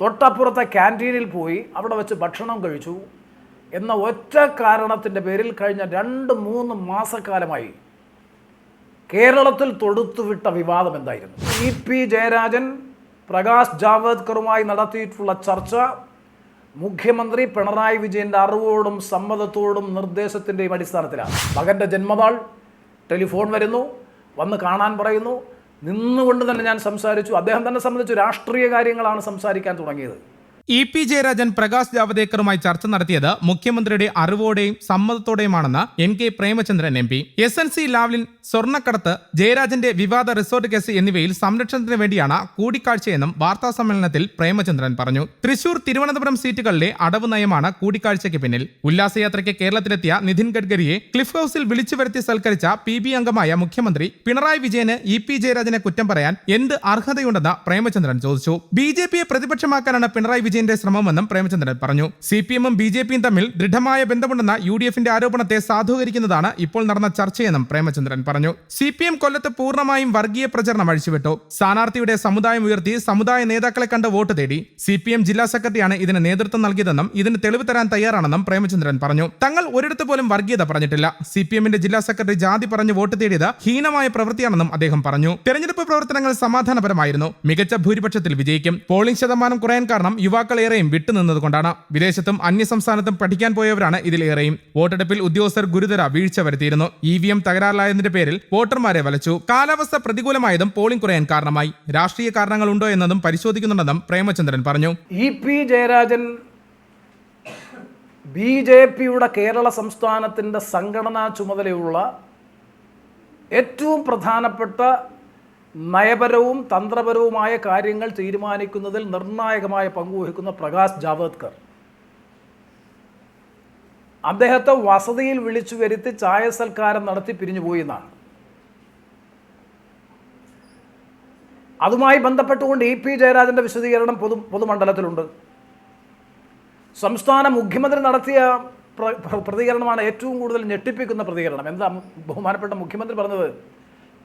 തൊട്ടപ്പുറത്തെ ക്യാന്റീനിൽ പോയി അവിടെ വെച്ച് ഭക്ഷണം കഴിച്ചു. എന്ന ഒറ്റ കാരണത്തിന്റെ പേരിൽ കഴിഞ്ഞ രണ്ട് മൂന്ന് മാസക്കാലമായി കേരളത്തിൽ തൊടുത്തുവിട്ട വിവാദം എന്തായിരുന്നു? ഇ പി ജയരാജൻ പ്രകാശ് ജാവദ്കറുമായി നടത്തിയിട്ടുള്ള ചർച്ച മുഖ്യമന്ത്രി പിണറായി വിജയന്റെ അറിവോടും സമ്മതത്തോടും നിർദ്ദേശത്തിന്റെയും അടിസ്ഥാനത്തിലാണ്. മകന്റെ ജന്മനാൾ ടെലിഫോൺ വരുന്നു വന്ന് കാണാൻ പറയുന്നു. നിന്നുകൊണ്ട് തന്നെ ഞാൻ സംസാരിച്ചു. അദ്ദേഹം തന്നെ സംബന്ധിച്ചു രാഷ്ട്രീയ കാര്യങ്ങളാണ് സംസാരിക്കാൻ തുടങ്ങിയത്. ഇ പി ജയരാജൻ പ്രകാശ് ജാവദേക്കറുമായി ചർച്ച നടത്തിയത് മുഖ്യമന്ത്രിയുടെ അറിവോടെയും സമ്മതത്തോടെയുമാണെന്ന് N K Premachandran M P. S N C Lavalin സ്വർണക്കടത്ത് ജയരാജന്റെ വിവാദ റിസോർട്ട് കേസ് എന്നിവയിൽ സംരക്ഷണത്തിന് വേണ്ടിയാണ് കൂടിക്കാഴ്ചയെന്നും വാർത്താ സമ്മേളനത്തിൽ പ്രേമചന്ദ്രൻ പറഞ്ഞു. തൃശൂർ തിരുവനന്തപുരം സീറ്റുകളിലെ അടവ് നയമാണ് കൂടിക്കാഴ്ചയ്ക്ക് പിന്നിൽ. ഉല്ലാസയാത്രയ്ക്ക് കേരളത്തിലെത്തിയ നിതിൻ ഗഡ്കരിയെ ക്ലിഫ് ഹൌസിൽ വിളിച്ചു വരുത്തി സൽക്കരിച്ച പി ബി അംഗമായ മുഖ്യമന്ത്രി പിണറായി വിജയന് ഇ പി ജയരാജനെ കുറ്റം പറയാൻ എന്ത് അർഹതയുണ്ടെന്ന് പ്രേമചന്ദ്രൻ ചോദിച്ചു. ബി ജെ പിയെ പ്രതിപക്ഷമാക്കാനാണ് പിണറായി വിജയന്റെ ശ്രമമെന്നും പ്രേമചന്ദ്രൻ പറഞ്ഞു. സി പി എമ്മും ബി ജെ പിയും തമ്മിൽ ദൃഢമായ ബന്ധമുണ്ടെന്ന യു ഡി എഫിന്റെ ആരോപണത്തെ സാധൂകരിക്കുന്നതാണ് ഇപ്പോൾ നടന്ന ചർച്ചയെന്നും പ്രേമചന്ദ്രൻ പറഞ്ഞു. സി പി എം കൊല്ലത്ത് പൂർണമായും വർഗീയ പ്രചരണം അഴിച്ചുവിട്ടു. സ്ഥാനാർത്ഥിയുടെ സമുദായം ഉയർത്തി സമുദായ നേതാക്കളെ കണ്ട് വോട്ട് തേടി. സി പി എം ജില്ലാ സെക്രട്ടറിയാണ് ഇതിന് നേതൃത്വം നൽകിയതെന്നും ഇതിന് തെളിവ് തരാൻ തയ്യാറാണെന്നും പ്രേമചന്ദ്രൻ പറഞ്ഞു. തങ്ങൾ ഒരിടത്ത് പോലും വർഗീയത പറഞ്ഞിട്ടില്ല. സി പി എമ്മിന്റെ ജില്ലാ സെക്രട്ടറി ജാതി പറഞ്ഞ് വോട്ട് തേടിയത് ഹീനമായ പ്രവൃത്തിയാണെന്നും അദ്ദേഹം പറഞ്ഞു. തെരഞ്ഞെടുപ്പ് പ്രവർത്തനങ്ങൾ സമാധാനപരമായിരുന്നു. മികച്ച ഭൂരിപക്ഷത്തിൽ വിജയിക്കും. പോളിംഗ് ശതമാനം കുറയാൻ കാരണം യുവാക്കൾ ഏറെയും വിട്ടുനിന്നതുകൊണ്ടാണ് വിദേശത്തും അന്യസംസ്ഥാനത്തും പഠിക്കാൻ പോയവരാണ് ഇതിലേറെയും. വോട്ടെടുപ്പിൽ ഉദ്യോഗസ്ഥർ ഗുരുതര വീഴ്ച വരുത്തിയിരുന്നു. ഇ വി എം തകരാറിലായതിന്റെ പേരിൽ വോട്ടർമാരെ വലച്ചു. കാലാവസ്ഥ പ്രതികൂലമായതും പോളിംഗ് കുറയാൻ കാരണമായി. രാഷ്ട്രീയ കാരണങ്ങൾ ഉണ്ടോ എന്നതും പരിശോധിക്കുന്നുണ്ടെന്നും പ്രേമചന്ദ്രൻ പറഞ്ഞു. E P Jayarajan B J പിയുടെ കേരള സംസ്ഥാനത്തിന്റെ സംഘടനാ ചുമതലയുള്ള ഏറ്റവും പ്രധാനപ്പെട്ട നയപരവും തന്ത്രപരവുമായ കാര്യങ്ങൾ തീരുമാനിക്കുന്നതിൽ നിർണായകമായ പങ്കുവഹിക്കുന്ന പ്രകാശ് ജാവേദ്കർ അദ്ദേഹത്തെ വസതിയിൽ വിളിച്ചു വരുത്തി ചായ സൽക്കാരം നടത്തി പിരിഞ്ഞുപോയി എന്നാണ്. അതുമായി ബന്ധപ്പെട്ടുകൊണ്ട് ഇ പി ജയരാജന്റെ വിശദീകരണം പൊതു പൊതുമണ്ഡലത്തിലുണ്ട്. സംസ്ഥാന മുഖ്യമന്ത്രി നടത്തിയ പ്ര- പ്ര- പ്രതികരണമാണ് ഏറ്റവും കൂടുതൽ ഞെട്ടിപ്പിക്കുന്ന പ്രതികരണം. എന്താ ബഹുമാനപ്പെട്ട മുഖ്യമന്ത്രി പറഞ്ഞത്?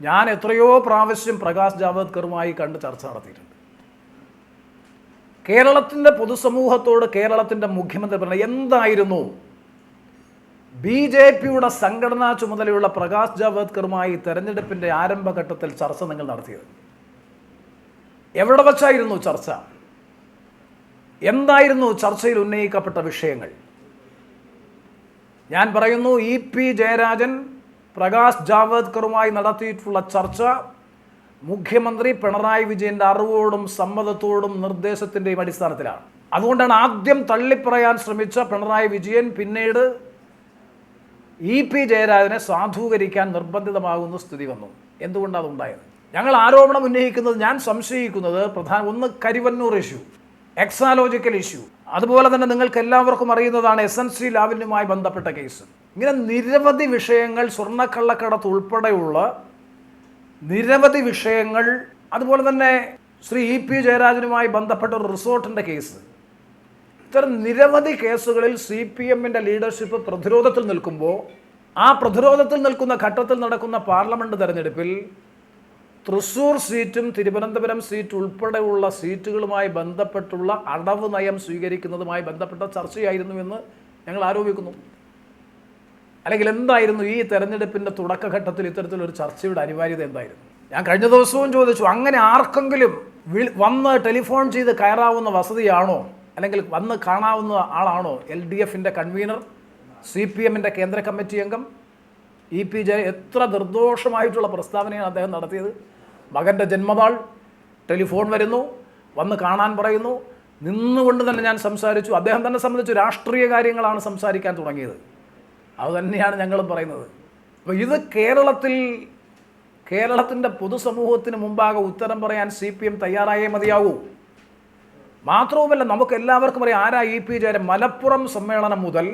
ഞാൻ എത്രയോ പ്രാവശ്യം പ്രകാശ് ജാവദ്കറുമായി കണ്ട് ചർച്ച നടത്തിയിട്ടുണ്ട്. കേരളത്തിന്റെ പൊതുസമൂഹത്തോട് കേരളത്തിന്റെ മുഖ്യമന്ത്രി പറഞ്ഞ എന്തായിരുന്നു? ബി ജെ പിയുടെ സംഘടനാ ചുമതലയുള്ള പ്രകാശ് ജാവദ്കറുമായി തെരഞ്ഞെടുപ്പിന്റെ ആരംഭഘട്ടത്തിൽ ചർച്ച നിങ്ങൾ നടത്തിയത്. എവിടെ വച്ചായിരുന്നു ചർച്ച? എന്തായിരുന്നു ചർച്ചയിൽ ഉന്നയിക്കപ്പെട്ട വിഷയങ്ങൾ? ഞാൻ പറയുന്നു ഇ പി ജയരാജൻ പ്രകാശ് ജാവദ്കറുമായി നടത്തിയിട്ടുള്ള ചർച്ച മുഖ്യമന്ത്രി പിണറായി വിജയന്റെ അറിവോടും സമ്മതത്തോടും നിർദ്ദേശത്തിന്റെയും അടിസ്ഥാനത്തിലാണ്. അതുകൊണ്ടാണ് ആദ്യം തള്ളിപ്പറയാൻ ശ്രമിച്ച പിണറായി വിജയൻ പിന്നീട് ഇ പി ജയരാജനെ സാധൂകരിക്കാൻ നിർബന്ധിതമാകുന്ന സ്ഥിതി വന്നു. എന്തുകൊണ്ടാണ് അതുണ്ടായത്? ഞങ്ങൾ ആരോപണം ഉന്നയിക്കുന്നത് ഞാൻ സംശയിക്കുന്നത് പ്രധാന ഒന്ന് കരിവന്നൂർ ഇഷ്യൂ എക്സാലോജിക്കൽ ഇഷ്യൂ. അതുപോലെ തന്നെ നിങ്ങൾക്ക് എല്ലാവർക്കും അറിയുന്നതാണ് എസ് എൻ സി ലാവിനുമായി ബന്ധപ്പെട്ട കേസ്. ഇങ്ങനെ നിരവധി വിഷയങ്ങൾ സ്വർണക്കള്ളക്കടത്ത് ഉൾപ്പെടെയുള്ള നിരവധി വിഷയങ്ങൾ അതുപോലെ തന്നെ ശ്രീ ഇ പി ജയരാജനുമായി ബന്ധപ്പെട്ട ഒരു റിസോർട്ടിന്റെ കേസ്. ഇത്തരം നിരവധി കേസുകളിൽ സി പി എമ്മിന്റെ ലീഡർഷിപ്പ് പ്രതിരോധത്തിൽ നിൽക്കുമ്പോൾ ആ പ്രതിരോധത്തിൽ നിൽക്കുന്ന ഘട്ടത്തിൽ നടക്കുന്ന പാർലമെന്റ് തെരഞ്ഞെടുപ്പിൽ തൃശൂർ സീറ്റും തിരുവനന്തപുരം സീറ്റ് ഉൾപ്പെടെയുള്ള സീറ്റുകളുമായി ബന്ധപ്പെട്ടുള്ള അടവ് നയം സ്വീകരിക്കുന്നതുമായി ബന്ധപ്പെട്ട ചർച്ചയായിരുന്നു എന്ന് ഞങ്ങൾ ആരോപിക്കുന്നു. അല്ലെങ്കിൽ എന്തായിരുന്നു ഈ തെരഞ്ഞെടുപ്പിന്റെ തുടക്കഘട്ടത്തിൽ ഇത്തരത്തിലൊരു ചർച്ചയുടെ അനിവാര്യത എന്തായിരുന്നു? ഞാൻ കഴിഞ്ഞ ദിവസവും ചോദിച്ചു അങ്ങനെ ആർക്കെങ്കിലും വന്ന് ടെലിഫോൺ ചെയ്ത് കയറാവുന്ന വസതിയാണോ? അല്ലെങ്കിൽ വന്ന് കാണാവുന്ന ആളാണോ? എൽ ഡി എഫിന്റെ കൺവീനർ സി പി എമ്മിന്റെ കേന്ദ്ര കമ്മിറ്റി അംഗം ഇ പി ജയ എത്ര നിർദോഷമായിട്ടുള്ള പ്രസ്താവനയാണ് അദ്ദേഹം നടത്തിയത്? മകന്റെ ജന്മനാൾ ടെലിഫോൺ വരുന്നു വന്ന് കാണാൻ പറയുന്നു നിന്നുകൊണ്ട് തന്നെ ഞാൻ സംസാരിച്ചു. അദ്ദേഹം തന്നെ സംബന്ധിച്ച് രാഷ്ട്രീയ കാര്യങ്ങളാണ് സംസാരിക്കാൻ തുടങ്ങിയത്. അത് തന്നെയാണ് ഞങ്ങളും പറയുന്നത്. അപ്പോൾ ഇത് കേരളത്തിൽ കേരളത്തിന്റെ പൊതുസമൂഹത്തിന് മുമ്പാകെ ഉത്തരം പറയാൻ സി പി എം തയ്യാറായേ മതിയാകൂ മാത്രവുമല്ല നമുക്ക് എല്ലാവർക്കും അറിയാം ആരാ ഇ പി ജയരാജൻ? മലപ്പുറം സമ്മേളനം മുതൽ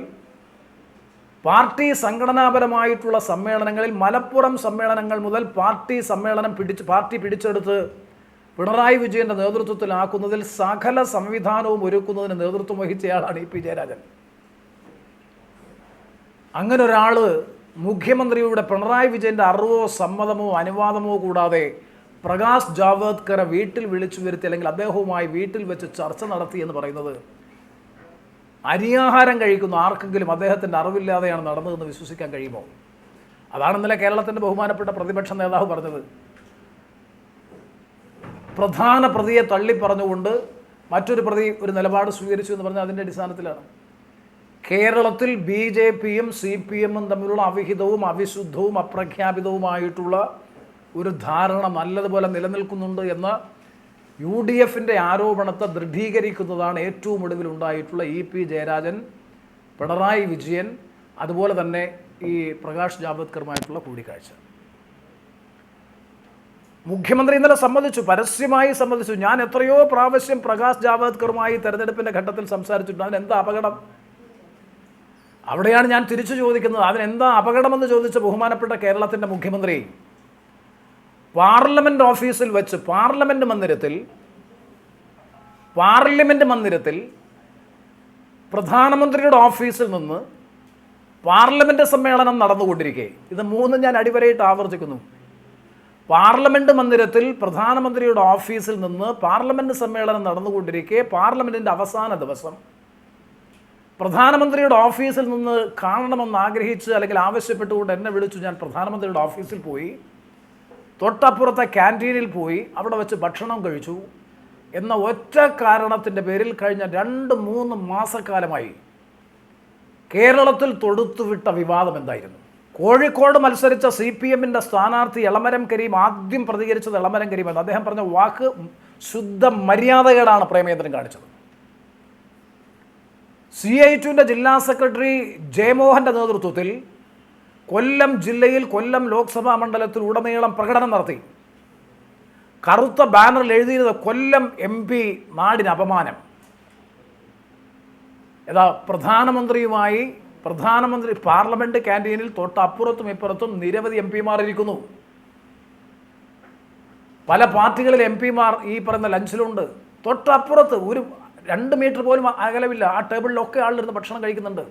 പാർട്ടി സംഘടനാപരമായിട്ടുള്ള സമ്മേളനങ്ങളിൽ മലപ്പുറം സമ്മേളനങ്ങൾ മുതൽ പാർട്ടി സമ്മേളനം പിടിച്ച് പാർട്ടി പിടിച്ചെടുത്ത് പിണറായി വിജയന്റെ നേതൃത്വത്തിലാക്കുന്നതിൽ സകല സംവിധാനവും ഒരുക്കുന്നതിന് നേതൃത്വം വഹിച്ചയാളാണ് ഇ പി ജയരാജൻ. അങ്ങനെ ഒരാൾ മുഖ്യമന്ത്രിയുടെ പിണറായി വിജയന്റെ അറിവോ സമ്മതമോ അനുവാദമോ കൂടാതെ പ്രകാശ് ജാവദ്കറെ വീട്ടിൽ വിളിച്ചു വരുത്തി അല്ലെങ്കിൽ അദ്ദേഹവുമായി വീട്ടിൽ വെച്ച് ചർച്ച നടത്തി എന്ന് പറയുന്നത് അരിയാഹാരം കഴിക്കുന്ന. ആർക്കെങ്കിലും അദ്ദേഹത്തിന്റെ അറിവില്ലാതെയാണ് നടന്നതെന്ന് വിശ്വസിക്കാൻ കഴിയുമോ? അതാണ് ഇന്നലെ കേരളത്തിന്റെ ബഹുമാനപ്പെട്ട പ്രതിപക്ഷ നേതാവ് പറഞ്ഞത്. പ്രധാന പ്രതിയെ തള്ളിപ്പറഞ്ഞുകൊണ്ട് മറ്റൊരു പ്രതി ഒരു നിലപാട് സ്വീകരിച്ചു എന്ന് പറഞ്ഞാൽ അതിന്റെ അടിസ്ഥാനത്തിലാണ്. കേരളത്തിൽ ബി ജെ പിയും സി പി എമ്മും തമ്മിലുള്ള അവിഹിതവും അവിശുദ്ധവും അപ്രഖ്യാപിതവുമായിട്ടുള്ള ഒരു ധാരണ നല്ലതുപോലെ നിലനിൽക്കുന്നുണ്ട് എന്ന യു ഡി എഫിന്റെ ആരോപണത്തെ ദൃഢീകരിക്കുന്നതാണ് ഏറ്റവും ഒടുവിൽ ഉണ്ടായിട്ടുള്ള ഇ പി ജയരാജൻ പിണറായി വിജയൻ അതുപോലെ തന്നെ ഈ പ്രകാശ് ജാവദ്കറുമായിട്ടുള്ള കൂടിക്കാഴ്ച. മുഖ്യമന്ത്രി ഇന്നലെ സമ്മതിച്ചു പരസ്യമായി സമ്മതിച്ചു. ഞാൻ എത്രയോ പ്രാവശ്യം പ്രകാശ് ജാവദ്കറുമായി തെരഞ്ഞെടുപ്പിന്റെ ഘട്ടത്തിൽ സംസാരിച്ചിട്ടുണ്ട്. അതിന് എന്താ അപകടം അവിടെയാണ് ഞാൻ തിരിച്ചു ചോദിക്കുന്നത്. അതിനെന്താ അപകടമെന്ന് ചോദിച്ച ബഹുമാനപ്പെട്ട കേരളത്തിന്റെ മുഖ്യമന്ത്രി പാർലമെന്റ് ഓഫീസിൽ വെച്ച് പാർലമെന്റ് മന്ദിരത്തിൽ പാർലമെന്റ് മന്ദിരത്തിൽ പ്രധാനമന്ത്രിയുടെ ഓഫീസിൽ നിന്ന് പാർലമെന്റ് സമ്മേളനം നടന്നുകൊണ്ടിരിക്കെ. ഇത് മൂന്നും ഞാൻ അടിവരയിട്ട് ആവർത്തിക്കുന്നു. പാർലമെന്റ് മന്ദിരത്തിൽ പ്രധാനമന്ത്രിയുടെ ഓഫീസിൽ നിന്ന് പാർലമെന്റ് സമ്മേളനം നടന്നുകൊണ്ടിരിക്കെ. പാർലമെന്റിന്റെ അവസാന ദിവസം പ്രധാനമന്ത്രിയുടെ ഓഫീസിൽ നിന്ന് കാണണമെന്ന് ആഗ്രഹിച്ച് അല്ലെങ്കിൽ ആവശ്യപ്പെട്ടുകൊണ്ട് എന്നെ വിളിച്ചു. ഞാൻ പ്രധാനമന്ത്രിയുടെ ഓഫീസിൽ പോയി. തൊട്ടപ്പുറത്തെ ക്യാന്റീനിൽ പോയി. അവിടെ വെച്ച് ഭക്ഷണം കഴിച്ചു. എന്ന ഒറ്റ കാരണത്തിന്റെ പേരിൽ കഴിഞ്ഞ രണ്ട് മൂന്ന് മാസക്കാലമായി കേരളത്തിൽ തൊടുത്തുവിട്ട വിവാദം എന്തായിരുന്നു? കോഴിക്കോട് മത്സരിച്ച സി പി എമ്മിന്റെ സ്ഥാനാർത്ഥി എളമരം കരീം ആദ്യം പ്രതികരിച്ചത് എളമരം കരീം അദ്ദേഹം പറഞ്ഞ വാക്ക് ശുദ്ധ മര്യാദകേടാണ് പ്രേമേന്ദ്രൻ കാണിച്ചത്. സി ഐ ടുവിന്റെ ജില്ലാ സെക്രട്ടറി ജയമോഹന്റെ നേതൃത്വത്തിൽ കൊല്ലം ജില്ലയിൽ കൊല്ലം ലോക്സഭാ മണ്ഡലത്തിൽ ഉടനീളം പ്രകടനം നടത്തി. കറുത്ത ബാനറിൽ എഴുതിയിരുന്നത് കൊല്ലം എം പി നാടിന് അപമാനം. ഏതാ പ്രധാനമന്ത്രിയുമായി പ്രധാനമന്ത്രി പാർലമെന്റ് ക്യാന്റീനിൽ തൊട്ടപ്പുറത്തും ഇപ്പുറത്തും നിരവധി എം പിമാർ ഇരിക്കുന്നു. പല പാർട്ടികളിൽ എം പിമാർ ഈ പറയുന്ന ലഞ്ചിലുണ്ട്. തൊട്ടപ്പുറത്ത് ഒരു രണ്ട് മീറ്റർ പോലും അകലമില്ല. ആ ടേബിളിലൊക്കെ ആളിരുന്ന് ഭക്ഷണം കഴിക്കുന്നുണ്ട്.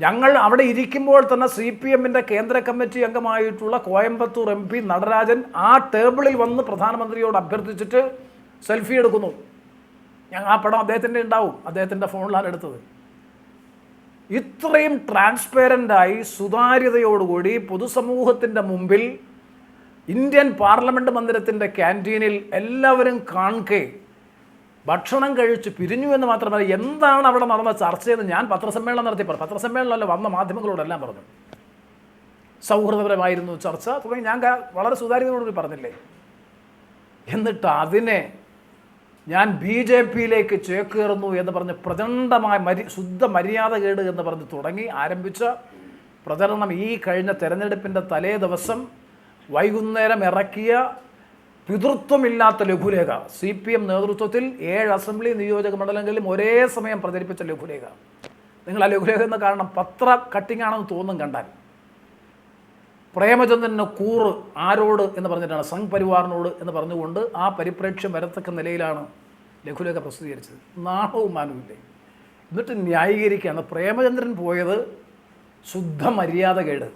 ഞങ്ങൾ അവിടെ ഇരിക്കുമ്പോൾ തന്നെ സി പി എമ്മിന്റെ കേന്ദ്ര കമ്മിറ്റി അംഗമായിട്ടുള്ള കോയമ്പത്തൂർ എം പി നടരാജൻ ആ ടേബിളിൽ വന്ന് പ്രധാനമന്ത്രിയോട് അഭ്യർത്ഥിച്ചിട്ട് സെൽഫി എടുക്കുന്നു. ഞങ്ങൾ ആ പടം അദ്ദേഹത്തിന്റെ ഉണ്ടാവും. അദ്ദേഹത്തിന്റെ ഫോണിലാണ് എടുത്തത്. ഇത്രയും ട്രാൻസ്പെറന്റായി സുതാര്യതയോടുകൂടി പൊതുസമൂഹത്തിന്റെ മുമ്പിൽ ഇന്ത്യൻ പാർലമെന്റ് മന്ദിരത്തിന്റെ ക്യാന്റീനിൽ എല്ലാവരും കാണുകെ ഭക്ഷണം കഴിച്ച് പിരിഞ്ഞു എന്ന് മാത്രമല്ല എന്താണ് അവിടെ നടന്ന ചർച്ചയെന്ന് ഞാൻ പത്രസമ്മേളനം നടത്തി പറഞ്ഞു. പത്രസമ്മേളനമല്ല വന്ന മാധ്യമങ്ങളോടെല്ലാം പറഞ്ഞു. സൗഹൃദപരമായിരുന്നു ചർച്ച. തുടങ്ങി ഞാൻ വളരെ സുതാര്യതയോടുകൂടി പറഞ്ഞില്ലേ? എന്നിട്ട് അതിനെ ഞാൻ ബി ജെ പിയിലേക്ക് ചേക്കേറുന്നു എന്ന് പറഞ്ഞ് പ്രചണ്ഡമായ മരി ശുദ്ധ മര്യാദകേട് എന്ന് പറഞ്ഞ് തുടങ്ങി ആരംഭിച്ച പ്രചരണം ഈ കഴിഞ്ഞ തെരഞ്ഞെടുപ്പിന്റെ തലേ ദിവസം വൈകുന്നേരം ഇറക്കിയ പിതൃത്വമില്ലാത്ത ലഘുലേഖ. സി പി എം നേതൃത്വത്തിൽ ഏഴ് അസംബ്ലി നിയോജക മണ്ഡലങ്ങളിലും ഒരേ സമയം പ്രചരിപ്പിച്ച ലഘുലേഖ. നിങ്ങൾ ആ ലഘുലേഖ എന്ന കാരണം പത്ര കട്ടിംഗ് ആണെന്ന് തോന്നും കണ്ടാൽ. പ്രേമചന്ദ്രന് കൂറ് ആരോട് എന്ന് പറഞ്ഞിട്ടാണ് സംഘ് പരിവാറിനോട് എന്ന് പറഞ്ഞുകൊണ്ട് ആ പരിപ്രേക്ഷ്യം വരത്തക്ക നിലയിലാണ് ലഘുലേഖ പ്രസിദ്ധീകരിച്ചത്. നാണവും മാനവുമില്ലേ എന്നിട്ട് ന്യായീകരിക്കുകയാണ്. പ്രേമചന്ദ്രൻ പോയത് ശുദ്ധ മര്യാദകേട്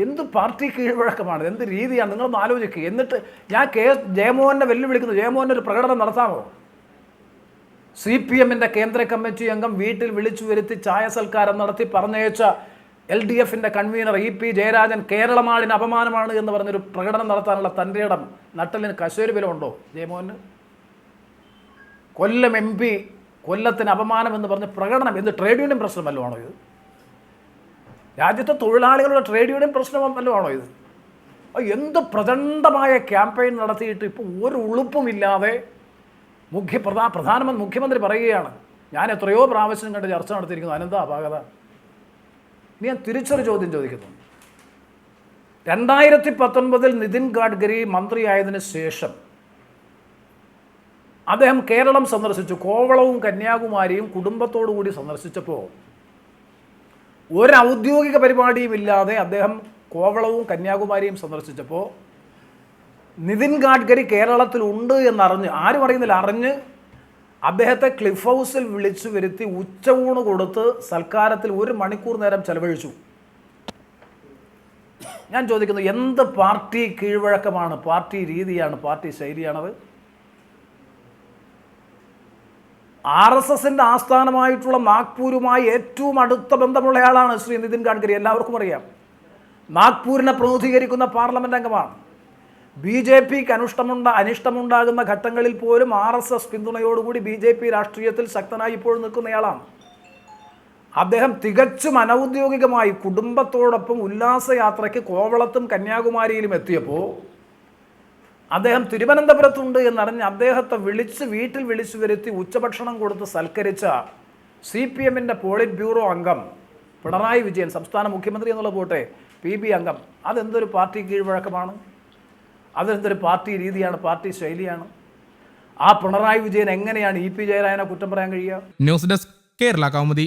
എന്ത് പാർട്ടി കീഴ്വഴക്കമാണ്? എന്ത് രീതിയാണ്? നിങ്ങളൊന്ന് ആലോചിക്കുക എന്നിട്ട് ഞാൻ കെ എസ് ജയമോഹനെ വെല്ലുവിളിക്കുന്നു. ജയമോഹന്റെ ഒരു പ്രകടനം നടത്താമോ? സി പി എമ്മിന്റെ കേന്ദ്ര കമ്മിറ്റി അംഗം വീട്ടിൽ വിളിച്ചു വരുത്തി ചായ സൽക്കാരം നടത്തി പറഞ്ഞയച്ച എൽ ഡി എഫിന്റെ കൺവീനർ ഇ പി ജയരാജൻ കേരളമാളിന് അപമാനമാണ് എന്ന് പറഞ്ഞൊരു പ്രകടനം നടത്താനുള്ള തന്റെ ഇടം നട്ടലിന് കശേരി ബലമുണ്ടോ ജയമോഹന്? കൊല്ലം എം പി കൊല്ലത്തിന് അപമാനം എന്ന് പറഞ്ഞ് പ്രകടനം എന്ത് ട്രേഡ് യൂണിയൻ പ്രശ്നമല്ലോ ആണോ ഇത്? രാജ്യത്തെ തൊഴിലാളികളുടെ ട്രേഡ് യൂണിയൻ പ്രശ്നം വല്ലതും ആണോ ഇത് എന്ത് പ്രചണ്ഡമായ ക്യാമ്പയിൻ നടത്തിയിട്ട് ഇപ്പോൾ ഒരു ഉളുപ്പുമില്ലാതെ മുഖ്യ പ്രധാ പ്രധാനമന്ത്രി മുഖ്യമന്ത്രി പറയുകയാണ് ഞാൻ എത്രയോ പ്രാവശ്യം കണ്ട് ചർച്ച നടത്തിയിരിക്കുന്നു അനന്ത അപാകത? ഇനി ഞാൻ തിരിച്ചൊരു ചോദ്യം ചോദിക്കുന്നു. രണ്ടായിരത്തി പത്തൊൻപതിൽ നിതിൻ ഗഡ്കരി മന്ത്രിയായതിനു ശേഷം അദ്ദേഹം കേരളം സന്ദർശിച്ചു. കോവളവും കന്യാകുമാരിയും കുടുംബത്തോടു കൂടി സന്ദർശിച്ചപ്പോൾ ഒരു ഔദ്യോഗിക പരിപാടിയും ഇല്ലാതെ അദ്ദേഹം കോവളവും കന്യാകുമാരിയും സന്ദർശിച്ചപ്പോൾ നിതിൻ ഗാഡ്കരി കേരളത്തിൽ ഉണ്ട് എന്നറിഞ്ഞ് ആരും അറിയുന്നില്ല അറിഞ്ഞ് അദ്ദേഹത്തെ ക്ലിഫ് ഹൗസിൽ വിളിച്ചു വരുത്തി ഉച്ചയൂണ് കൊടുത്ത് സൽക്കാരത്തിൽ ഒരു മണിക്കൂർ നേരം ചെലവഴിച്ചു. ഞാൻ ചോദിക്കുന്നു എന്ത് പാർട്ടി കീഴ്വഴക്കമാണ്? പാർട്ടി രീതിയാണ്? പാർട്ടി ശൈലിയാണത്? ആർ എസ് എസിന്റെ ആസ്ഥാനമായിട്ടുള്ള നാഗ്പൂരുമായി ഏറ്റവും അടുത്ത ബന്ധമുള്ളയാളാണ് ശ്രീ നിതിൻ ഗഡ്കരി. എല്ലാവർക്കും അറിയാം. നാഗ്പൂരിനെ പ്രതിനിധീകരിക്കുന്ന പാർലമെന്റ് അംഗമാണ്. ബി ജെ പിക്ക് അനുഷ്ടമുണ്ട അനിഷ്ടമുണ്ടാകുന്ന ഘട്ടങ്ങളിൽ പോലും ആർ എസ് എസ് പിന്തുണയോടുകൂടി ബി ജെ പി രാഷ്ട്രീയത്തിൽ ശക്തനായി ഇപ്പോൾ നിൽക്കുന്നയാളാണ്. അദ്ദേഹം തികച്ചും അനൗദ്യോഗികമായി കുടുംബത്തോടൊപ്പം ഉല്ലാസയാത്രയ്ക്ക് കോവളത്തും കന്യാകുമാരിയിലും എത്തിയപ്പോൾ അദ്ദേഹം തിരുവനന്തപുരത്തുണ്ട് എന്നറിഞ്ഞ് അദ്ദേഹത്തെ വിളിച്ച് വീട്ടിൽ വിളിച്ചു വരുത്തി ഉച്ചഭക്ഷണം കൊടുത്ത് സൽക്കരിച്ച സി പി എമ്മിന്റെ പോളിറ്റ് ബ്യൂറോ അംഗം പിണറായി വിജയൻ സംസ്ഥാന മുഖ്യമന്ത്രി എന്നുള്ള പോട്ടെ പി ബി അംഗം. അതെന്തൊരു പാർട്ടി കീഴ്വഴക്കമാണ്? അതെന്തൊരു പാർട്ടി രീതിയാണ് പാർട്ടി ശൈലിയാണ്? ആ പിണറായി വിജയൻ എങ്ങനെയാണ് ഇ പി ജയരാജനെ കുറ്റം പറയാൻ കഴിയുക? News desk Kerala Kaumudi.